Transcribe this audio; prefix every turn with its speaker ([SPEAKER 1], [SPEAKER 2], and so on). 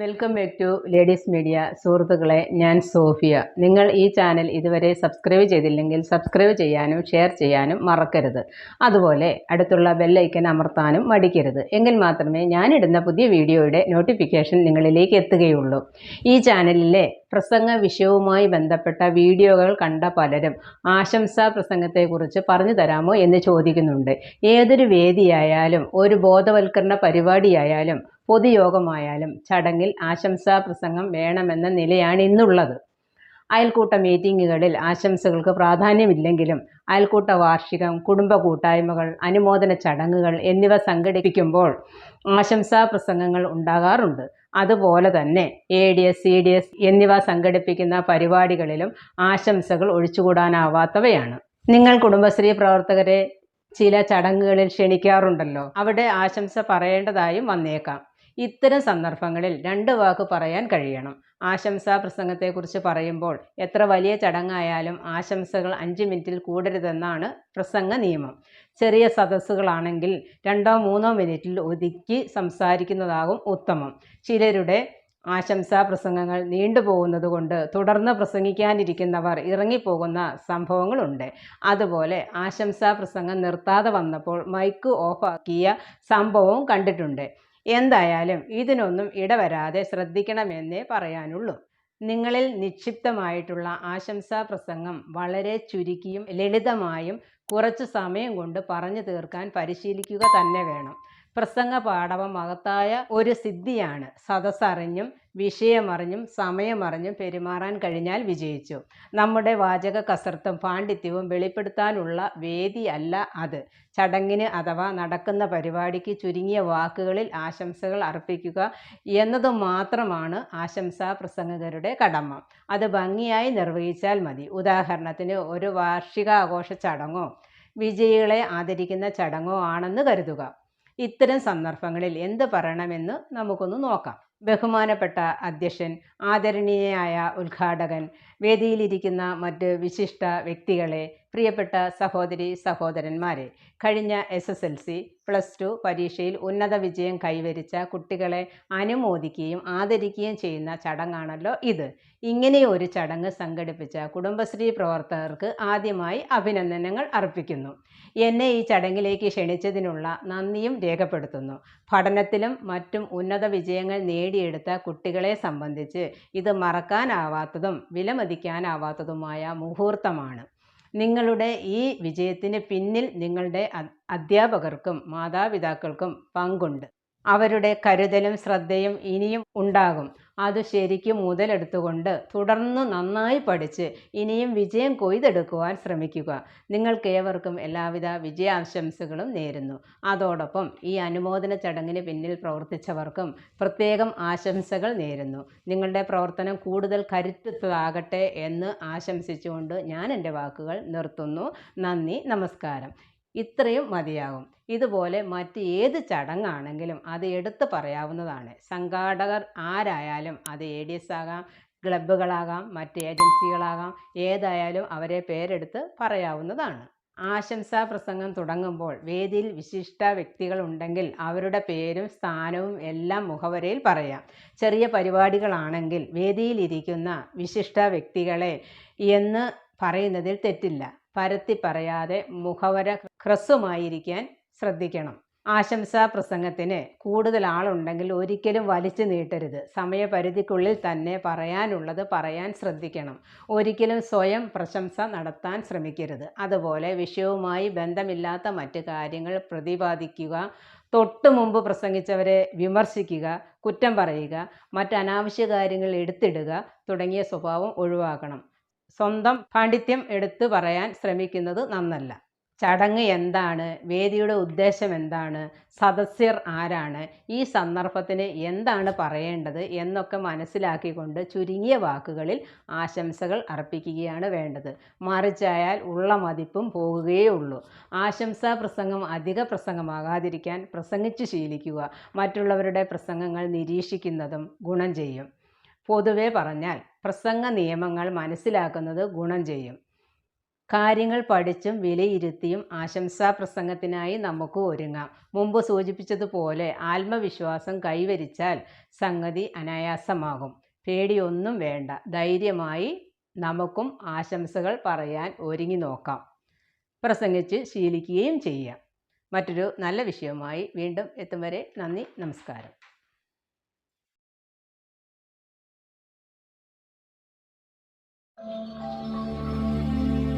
[SPEAKER 1] Welcome back to ladies media സുഹൃത്തുക്കളെ ഞാൻ Sophia. നിങ്ങൾ ഈ ചാനൽ ഇതുവരെ സബ്സ്ക്രൈബ് ചെയ്തില്ലെങ്കിൽ സബ്സ്ക്രൈബ് ചെയ്യാനും ഷെയർ ചെയ്യാനും മറക്കരുത്. അതുപോലെ അടുത്തുള്ള ബെല്ലൈക്കൻ അമർത്താനും മടിക്കരുത്. എങ്കിൽ മാത്രമേ ഞാനിടുന്ന പുതിയ വീഡിയോയുടെ നോട്ടിഫിക്കേഷൻ നിങ്ങളിലേക്ക് എത്തുകയുള്ളൂ. ഈ ചാനലിലെ പ്രസംഗ വിഷയവുമായി ബന്ധപ്പെട്ട വീഡിയോകൾ കണ്ട പലരും ആശംസാ പ്രസംഗത്തെക്കുറിച്ച് പറഞ്ഞു തരാമോ എന്ന് ചോദിക്കുന്നുണ്ട്. ഏതൊരു വേദിയായാലും ഒരു ബോധവൽക്കരണ പരിപാടിയായാലും പൊതുയോഗമായാലും ചടങ്ങിൽ ആശംസാ പ്രസംഗം വേണമെന്ന നിലയാണ് ഇന്നുള്ളത്. അയൽക്കൂട്ട മീറ്റിങ്ങുകളിൽ ആശംസകൾക്ക് പ്രാധാന്യമില്ലെങ്കിലും അയൽക്കൂട്ട വാർഷികം കുടുംബ കൂട്ടായ്മകൾ അനുമോദന ചടങ്ങുകൾ എന്നിവ സംഘടിപ്പിക്കുമ്പോൾ ആശംസാ പ്രസംഗങ്ങൾ ഉണ്ടാകാറുണ്ട്. അതുപോലെ തന്നെ A D S C D S എന്നിവ സംഘടിപ്പിക്കുന്ന പരിപാടികളിലും ആശംസകൾ ഒഴിച്ചുകൂടാനാവാത്തവയാണ്. നിങ്ങൾ കുടുംബശ്രീ പ്രവർത്തകരെ ചില ചടങ്ങുകളിൽ ക്ഷണിക്കാറുണ്ടല്ലോ. അവിടെ ആശംസ പറയേണ്ടതായും വന്നേക്കാം. ഇത്തരം സന്ദർഭങ്ങളിൽ രണ്ട് വാക്ക് പറയാൻ കഴിയണം. ആശംസാ പ്രസംഗത്തെക്കുറിച്ച് പറയുമ്പോൾ എത്ര വലിയ ചടങ്ങായാലും ആശംസകൾ അഞ്ച് മിനിറ്റിൽ കൂടരുതെന്നാണ് പ്രസംഗ നിയമം. ചെറിയ സദസ്സുകളാണെങ്കിൽ രണ്ടോ മൂന്നോ മിനിറ്റിൽ ഒതുക്കി സംസാരിക്കുന്നതാകും ഉത്തമം. ചിലരുടെ ആശംസാ പ്രസംഗങ്ങൾ നീണ്ടുപോകുന്നത് കൊണ്ട് തുടർന്ന് പ്രസംഗിക്കാനിരിക്കുന്നവർ ഇറങ്ങിപ്പോകുന്ന സംഭവങ്ങളുണ്ട്. അതുപോലെ ആശംസാ പ്രസംഗം നിർത്താതെ വന്നപ്പോൾ മൈക്ക് ഓഫാക്കിയ സംഭവവും കണ്ടിട്ടുണ്ട്. എന്തായാലും ഇതിനൊന്നും ഇടവരാതെ ശ്രദ്ധിക്കണമെന്നേ പറയാനുള്ളൂ. നിങ്ങളിൽ നിക്ഷിപ്തമായിട്ടുള്ള ആശംസാ പ്രസംഗം വളരെ ചുരുക്കിയും ലളിതമായും കുറച്ച് സമയം കൊണ്ട് പറഞ്ഞു തീർക്കാൻ പരിശീലിക്കുക തന്നെ വേണം. പ്രസംഗ പാഠവം മഹത്തായ ഒരു സിദ്ധിയാണ്. സദസ്സറിഞ്ഞും വിഷയമറിഞ്ഞും സമയമറിഞ്ഞും പെരുമാറാൻ കഴിഞ്ഞാൽ വിജയിച്ചു. നമ്മുടെ വാചക കസർത്തും പാണ്ഡിത്യവും വെളിപ്പെടുത്താനുള്ള വേദിയല്ല അത്. ചടങ്ങിന് അഥവാ നടക്കുന്ന പരിപാടിക്ക് ചുരുങ്ങിയ വാക്കുകളിൽ ആശംസകൾ അർപ്പിക്കുക എന്നതു മാത്രമാണ് ആശംസാ പ്രസംഗകരുടെ കടമ. അത് ഭംഗിയായി നിർവഹിച്ചാൽ മതി. ഉദാഹരണത്തിന് ഒരു വാർഷികാഘോഷ ചടങ്ങോ വിജയികളെ ആദരിക്കുന്ന ചടങ്ങോ ആണെന്ന് കരുതുക. ഇത്തരം സന്ദർഭങ്ങളിൽ എന്ത് പറയണമെന്ന് നമുക്കൊന്ന് നോക്കാം. ബഹുമാനപ്പെട്ട അധ്യക്ഷൻ ആദരണീയയായ ഉദ്ഘാടകൻ വേദിയിലിരിക്കുന്ന മറ്റ് വിശിഷ്ട വ്യക്തികളെ പ്രിയപ്പെട്ട സഹോദരി സഹോദരന്മാരെ കഴിഞ്ഞ S S L C plus two പരീക്ഷയിൽ ഉന്നത വിജയം കൈവരിച്ച കുട്ടികളെ അനുമോദിക്കുകയും ആദരിക്കുകയും ചെയ്യുന്ന ചടങ്ങാണല്ലോ ഇത്. ഇങ്ങനെ ഒരു ചടങ്ങ് സംഘടിപ്പിച്ച കുടുംബശ്രീ പ്രവർത്തകർക്ക് ആദ്യമായി അഭിനന്ദനങ്ങൾ അർപ്പിക്കുന്നു. എന്നെ ഈ ചടങ്ങിലേക്ക് ക്ഷണിച്ചതിനുള്ള നന്ദിയും രേഖപ്പെടുത്തുന്നു. പഠനത്തിലും മറ്റും ഉന്നത വിജയങ്ങൾ നേടിയെടുത്ത കുട്ടികളെ സംബന്ധിച്ച് ഇത് മറക്കാനാവാത്തതും വിലമതിക്കാനാവാത്തതുമായ മുഹൂർത്തമാണ്. നിങ്ങളുടെ ഈ വിജയത്തിന് പിന്നിൽ നിങ്ങളുടെ അധ്യാപകർക്കും മാതാപിതാക്കൾക്കും പങ്കുണ്ട്. അവരുടെ കരുതലും ശ്രദ്ധയും ഇനിയും ഉണ്ടാകും. അത് ശരിക്കും മുതലെടുത്തുകൊണ്ട് തുടർന്ന് നന്നായി പഠിച്ച് ഇനിയും വിജയം കൊയ്തെടുക്കുവാൻ ശ്രമിക്കുക. നിങ്ങൾക്കേവർക്കും എല്ലാവിധ വിജയാശംസകളും നേരുന്നു. അതോടൊപ്പം ഈ അനുമോദന ചടങ്ങിന് പിന്നിൽ പ്രവർത്തിച്ചവർക്കും പ്രത്യേകം ആശംസകൾ നേരുന്നു. നിങ്ങളുടെ പ്രവർത്തനം കൂടുതൽ കരുത്തുള്ളതാകട്ടെ എന്ന് ആശംസിച്ചുകൊണ്ട് ഞാൻ എന്റെ വാക്കുകൾ നിർത്തുന്നു. നന്ദി നമസ്കാരം. ഇത്രയും മതിയാകും. ഇതുപോലെ മറ്റ് ഏത് ചടങ്ങാണെങ്കിലും അത് എടുത്തു പറയാവുന്നതാണ്. സംഘാടകർ ആരായാലും അത് എ ഡി എസ് ആകാം ക്ലബ്ബുകളാകാം മറ്റ് ഏജൻസികളാകാം ഏതായാലും അവരെ പേരെടുത്ത് പറയാവുന്നതാണ്. ആശംസാ പ്രസംഗം തുടങ്ങുമ്പോൾ വേദിയിൽ വിശിഷ്ട വ്യക്തികൾ ഉണ്ടെങ്കിൽ അവരുടെ പേരും സ്ഥാനവും എല്ലാം മുഖവരയിൽ പറയാം. ചെറിയ പരിപാടികളാണെങ്കിൽ വേദിയിലിരിക്കുന്ന വിശിഷ്ട വ്യക്തികളെ എന്ന് പറയുന്നതിൽ തെറ്റില്ല. പരത്തി പറയാതെ മുഖവര ഹ്രസ്വമായിരിക്കാൻ ശ്രദ്ധിക്കണം. ആശംസാ പ്രസംഗത്തിന് കൂടുതൽ ആളുണ്ടെങ്കിൽ ഒരിക്കലും വലിച്ചു നീട്ടരുത്. സമയപരിധിക്കുള്ളിൽ തന്നെ പറയാനുള്ളത് പറയാൻ ശ്രദ്ധിക്കണം. ഒരിക്കലും സ്വയം പ്രശംസ നടത്താൻ ശ്രമിക്കരുത്. അതുപോലെ വിഷയവുമായി ബന്ധമില്ലാത്ത മറ്റ് കാര്യങ്ങൾ പ്രതിപാദിക്കുക തൊട്ടു മുമ്പ് പ്രസംഗിച്ചവരെ വിമർശിക്കുക കുറ്റം പറയുക മറ്റ് അനാവശ്യ കാര്യങ്ങൾ എടുത്തിടുക തുടങ്ങിയ സ്വഭാവം ഒഴിവാക്കണം. സ്വന്തം പാണ്ഡിത്യം എടുത്തു പറയാൻ ശ്രമിക്കുന്നത് നന്നല്ല. ചടങ്ങ് എന്താണ്? വേദിയുടെ ഉദ്ദേശം എന്താണ്? സദസ്യർ ആരാണ്? ഈ സന്ദർഭത്തിന് എന്താണ് പറയേണ്ടത് എന്നൊക്കെ മനസ്സിലാക്കിക്കൊണ്ട് ചുരുങ്ങിയ വാക്കുകളിൽ ആശംസകൾ അർപ്പിക്കുകയാണ് വേണ്ടത്. മറിച്ചായാൽ ഉള്ള മതിപ്പും പോകുകയേ ഉള്ളൂ. ആശംസാ പ്രസംഗം അധിക പ്രസംഗമാകാതിരിക്കാൻ പ്രസംഗിച്ച് ശീലിക്കുക. മറ്റുള്ളവരുടെ പ്രസംഗങ്ങൾ നിരീക്ഷിക്കുന്നതും ഗുണം ചെയ്യും. പൊതുവെ പറഞ്ഞാൽ പ്രസംഗ നിയമങ്ങൾ മനസ്സിലാക്കുന്നത് ഗുണം ചെയ്യും. കാര്യങ്ങൾ പഠിച്ചും വിലയിരുത്തിയും ആശംസാ പ്രസംഗത്തിനായി നമുക്ക് ഒരുങ്ങാം. മുമ്പ് സൂചിപ്പിച്ചതുപോലെ ആത്മവിശ്വാസം കൈവരിച്ചാൽ സംഗതി അനായാസമാകും. പേടിയൊന്നും വേണ്ട. ധൈര്യമായി നമുക്കും ആശംസകൾ പറയാൻ ഒരുങ്ങി നോക്കാം. പ്രസംഗിച്ച് ശീലിക്കുകയും ചെയ്യാം. മറ്റൊരു നല്ല വിഷയവുമായി വീണ്ടും എത്തും വരെ നന്ദി നമസ്കാരം.
[SPEAKER 2] Música